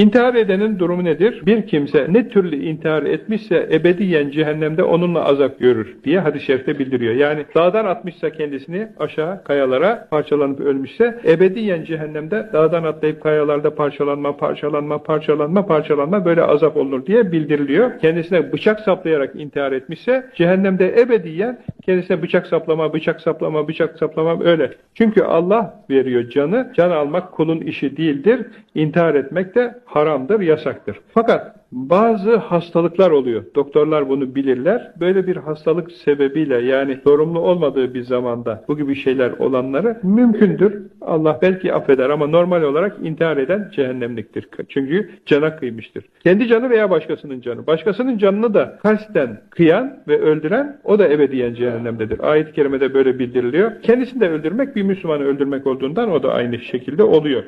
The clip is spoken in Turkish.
İntihar edenin durumu nedir? Bir kimse ne türlü intihar etmişse ebediyen cehennemde onunla azap görür diye hadis-i şerifte bildiriyor. Yani dağdan atmışsa kendisini aşağı kayalara parçalanıp ölmüşse ebediyen cehennemde dağdan atlayıp kayalarda parçalanma, parçalanma, parçalanma, parçalanma böyle azap olur diye bildiriliyor. Kendisine bıçak saplayarak intihar etmişse cehennemde ebediyen kendisine bıçak saplama, bıçak saplama, bıçak saplama öyle. Çünkü Allah veriyor canı. Can almak kulun işi değildir. İntihar etmek de haramdır, yasaktır. Fakat bazı hastalıklar oluyor. Doktorlar bunu bilirler. Böyle bir hastalık sebebiyle yani sorumlu olmadığı bir zamanda bu gibi şeyler olanları mümkündür. Allah belki affeder ama normal olarak intihar eden cehennemliktir. Çünkü cana kıymıştır. Kendi canı veya başkasının canı. Başkasının canını da kasten kıyan ve öldüren o da ebediyen cehennemdedir. Ayet-i kerimede böyle bildiriliyor. Kendisini de öldürmek bir Müslümanı öldürmek olduğundan o da aynı şekilde oluyor.